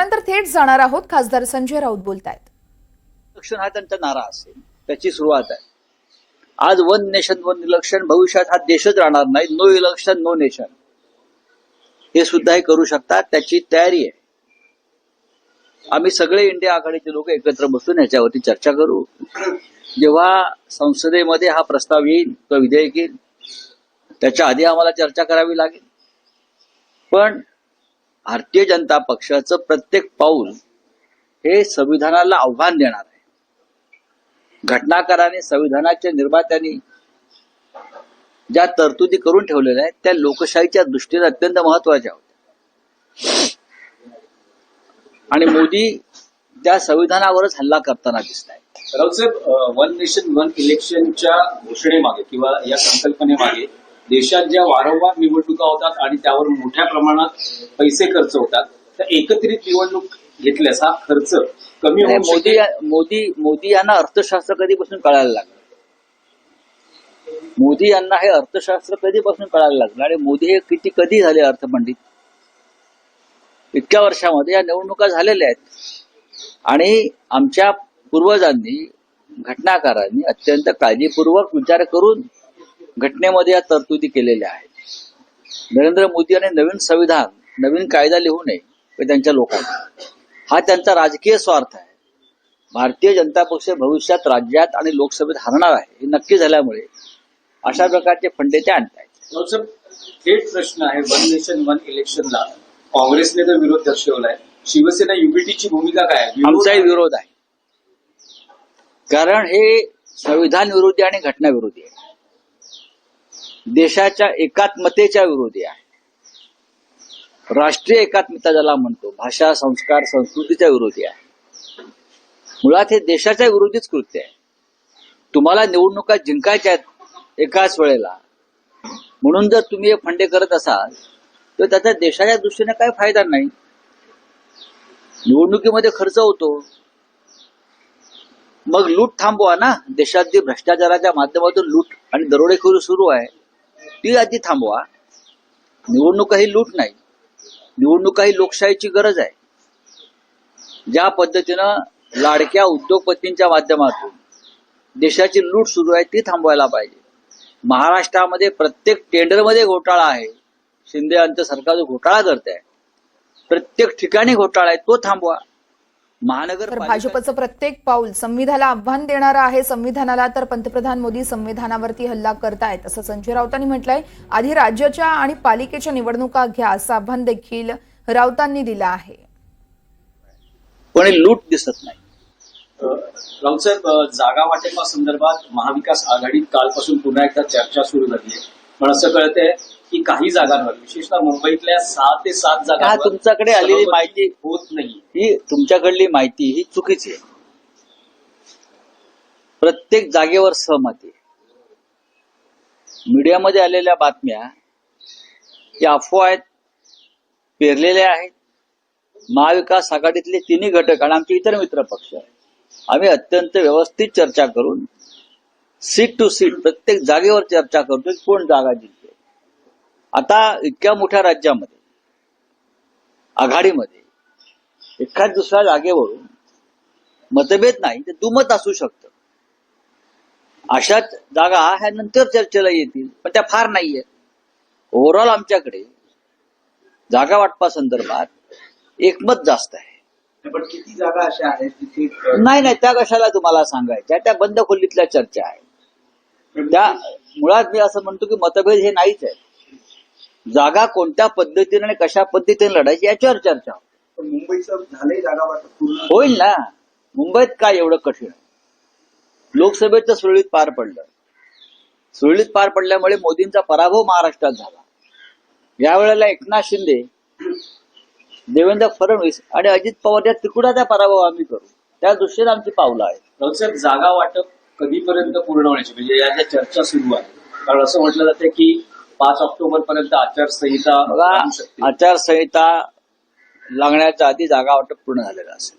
त्यानंतर थेट जाणार आहोत. खासदार संजय राऊत बोलतायत. हा त्यांचा नारा असेल. त्याची सुरुवात आहे. आज वन नेशन वन इलेक्शन. भविष्यात हा देशच राहणार नाही. No election no nation. हे सुद्धा हे करू शकतात. त्याची तयारी आहे. आम्ही सगळे इंडिया आघाडीचे लोक एकत्र बसून याच्यावरती चर्चा करू. जेव्हा संसदेमध्ये हा प्रस्ताव येईल किंवा विधेयक येईल त्याच्या आधी आम्हाला चर्चा करावी लागेल. पण भारतीय जनता पक्षाचं प्रत्येक पाऊल हे संविधानाला आव्हान देणार आहे. घटनाकाराने संविधानाच्या निर्मात्यांनी ज्या तरतुदी करून ठेवलेल्या आहेत त्या लोकशाहीच्या दृष्टीने अत्यंत महत्त्वाच्या होत्या. आणि मोदी त्या संविधानावरच हल्ला करताना दिसत आहेत राऊतसाहेब वन नेशन वन इलेक्शनच्या घोषणेमागे किंवा या संकल्पनेमागे देशात ज्या वारंवार निवडणुका होतात आणि त्यावर मोठ्या प्रमाणात पैसे खर्च होतात तर एकत्रित निवडणूक घेतल्यास हा खर्च कमी होऊ मोदी. मोदी मोदी यांना अर्थशास्त्र कधीपासून कळायला लागलं? मोदी यांना हे अर्थशास्त्र कधीपासून कळायला लागलं? आणि मोदी हे किती कधी झाले अर्थपंडित? इतक्या वर्षामध्ये या निवडणुका झालेल्या आहेत. आणि आमच्या पूर्वजांनी घटनाकारांनी अत्यंत काळजीपूर्वक विचार करून घटनेमध्ये या तरतुदी केलेल्या आहेत. नरेंद्र मोदी यांनी नवीन संविधान नवीन कायदा लिहू नये हे त्यांच्या लोकांना. हा त्यांचा राजकीय स्वार्थ आहे. भारतीय जनता पक्ष भविष्यात राज्यात आणि लोकसभेत हरणार आहे हे नक्की झाल्यामुळे अशा प्रकारचे फंडे ते आणतायत. थेट प्रश्न आहे. वन नेशन वन इलेक्शनला काँग्रेसने तर विरोध दर्शवलाय. शिवसेना युबीटीची भूमिका काय आमचाही? विरोध आहे. कारण हे संविधान विरोधी आणि घटना विरोधी आहे. देशाच्या एकात्मतेच्या विरोधी आहे. राष्ट्रीय एकात्मता ज्याला म्हणतो भाषा संस्कार संस्कृतीच्या विरोधी आहे. मुळात हे देशाच्या विरोधीच कृत्य आहे. तुम्हाला निवडणुका जिंकायच्या आहेत एकाच वेळेला. म्हणून जर तुम्ही हे फंडे करत असाल तर त्याचा देशाच्या दृष्टीने काही फायदा नाही. निवडणुकीमध्ये खर्च होतो. मग लूट थांबवा ना. देशात जी भ्रष्टाचाराच्या माध्यमातून लूट आणि दरोडेखोरी सुरू आहे. ती आधी थांबवा. निवडणुका ही लूट नाही. निवडणुका ही लोकशाहीची गरज आहे. ज्या पद्धतीनं लाडक्या उद्योगपतींच्या माध्यमातून देशाची लूट सुरू आहे ती थांबवायला पाहिजे. महाराष्ट्रामध्ये प्रत्येक टेंडरमध्ये घोटाळा आहे. शिंदे यांचं सरकार जो घोटाळा करत आहे प्रत्येक ठिकाणी घोटाळा आहे तो थांबवा. महानगर भाजपचं प्रत्येक पाऊल संविधानाला आव्हान देणारं आहे. संविधानाला तर पंतप्रधान मोदी संविधानावरती हल्ला करतायत असं संजय राऊतांनी म्हटलंय. आधी राज्याच्या आणि पालिकेच्या निवडणुका घ्या असं आव्हान देखील राऊतांनी दिलं आहे. पण लूट दिसत नाही. अ, राऊतसाहेब अ, जागा वाटपासंदर्भात महाविकास आघाडीत कालपासून पुन्हा एकदा चर्चा सुरू झाली आहे. पण असं कळतंय की काही जागांवर विशेषतः मुंबईतल्या सहा ते सात जागांवर तुमच्याकडे आलेली माहिती होत नाही. ही तुमच्याकडली माहिती ही चुकीची आहे. प्रत्येक जागेवर सहमती मीडियामध्ये आलेल्या बातम्या या अफवा आहेत पेरलेल्या आहेत. महाविकास आघाडीतले तिन्ही घटक आणि आमचे इतर मित्र पक्ष आम्ही अत्यंत व्यवस्थित चर्चा करून सीट टू सीट प्रत्येक जागेवर चर्चा करतोय की कोण जागा जिंकते. आता इतक्या मोठ्या राज्यामध्ये आघाडीमध्ये एखाद दुसऱ्या जागेवरून मतभेद नाही तर दुमत असू शकतं. अशाच जागा ह्या नंतर चर्चेला येतील पण त्या फार नाहीये ओव्हरऑल आमच्याकडे जागा वाटपा संदर्भात एकमत जास्त आहे. पण किती जागा अशा आहेत तिथे? नाही नाही त्या कशाला तुम्हाला सांगायच्या? त्या बंद खोलीतल्या चर्चा आहेत. त्या मुळात मी असं म्हणतो की मतभेद हे नाहीच आहे जागा कोणत्या पद्धतीने आणि कशा पद्धतीने लढायची याच्यावर चर्चा होते. पण मुंबईचं झालंय जागा वाटप पूर्ण. होईल ना. मुंबईत काय एवढं कठीण? लोकसभेचं सुरळीत पार पडलं. सुरळीत पार पडल्यामुळे मोदींचा पराभव महाराष्ट्रात झाला. यावेळेला एकनाथ शिंदे देवेंद्र फडणवीस आणि अजित पवार या त्रिकुटाचा पराभव आम्ही करू. त्या दृष्टीने आमची पावलं आहेत. जागा वाटप कधीपर्यंत पूर्ण होण्याची म्हणजे या ज्या चर्चा सुरू आहे. कारण असं म्हटलं जातं की पाच ऑक्टोबर पर्यंत आचारसंहिता बघा लागू शकते. आचारसंहिता लागण्याच्या आधी जागा वाटप पूर्ण झालेलं असेल.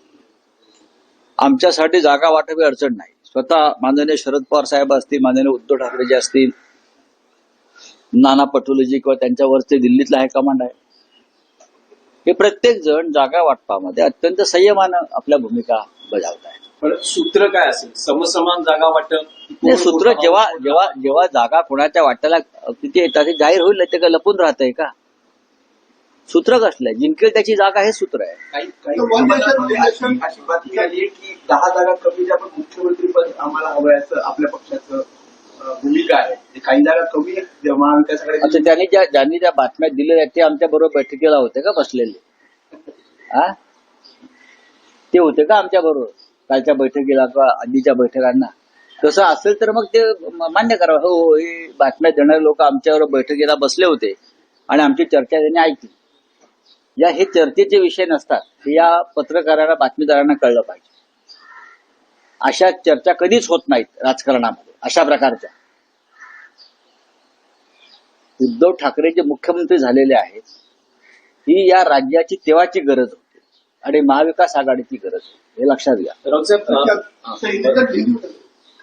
आमच्यासाठी जागा वाटप ही अडचण नाही. स्वतः माननीय शरद पवार साहेब असतील माननीय उद्धव ठाकरेजी असतील नाना पटोलेजी किंवा त्यांच्यावरचे दिल्लीतला हायकमांड आहे. हे प्रत्येक जण जागा वाटपामध्ये अत्यंत संयमानं आपल्या भूमिका बजावत आहे पण सूत्र काय असेल? समसमान जागा वाटप सूत्र जेव्हा जेव्हा जेव्हा जागा कोणाच्या वाट्याला किती येतात हे जाहीर होईल ते का लपून राहतंय का? सूत्र कसलं आहे? जिंकेल त्याची जागा हे सूत्र आहे. की दहा जागा कमी ज्या पण मुख्यमंत्री पद आम्हाला हवं असं आपल्या पक्षाचं भूमिका आहे. ते काही जागा कमी ज्या त्यांनी ज्या ज्यांनी त्या बातम्या दिलेल्या आहेत ते आमच्या बरोबर बैठकीला होते का बसलेले? हा ते होते का आमच्या बरोबर? कालच्या बैठकीला किंवा आधीच्या बैठकांना. तसं असेल तर मग ते मान्य करावं. हो ही हे बातम्या देणारे लोक आमच्यावर बैठकीला बसले होते आणि आमची चर्चा त्यांनी ऐकली. या हे चर्चेचे विषय नसतात. हे या पत्रकारांना बातमीदारांना कळलं पाहिजे. अशा चर्चा कधीच होत नाहीत राजकारणामध्ये अशा प्रकारच्या. उद्धव ठाकरे जे मुख्यमंत्री झालेले आहेत ही या राज्याची तेव्हाची गरज होती आणि महाविकास आघाडीची गरज होती. हे। लक्षात घ्या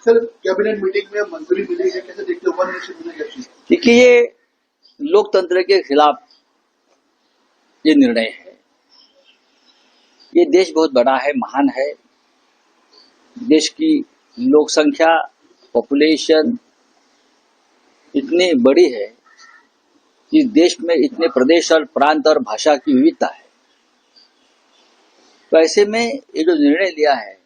सर कैबिनेट मीटिंग में मंजूरी मिली है कैसे देखते हो? देखिए ये लोकतंत्र के खिलाफ ये निर्णय है। ये देश बहुत बड़ा है महान है। देश की लोक संख्या पॉपुलेशन इतनी बड़ी है कि देश में इतने प्रदेश और प्रांत और भाषा की विविधता है। तो ऐसे में ये जो निर्णय लिया है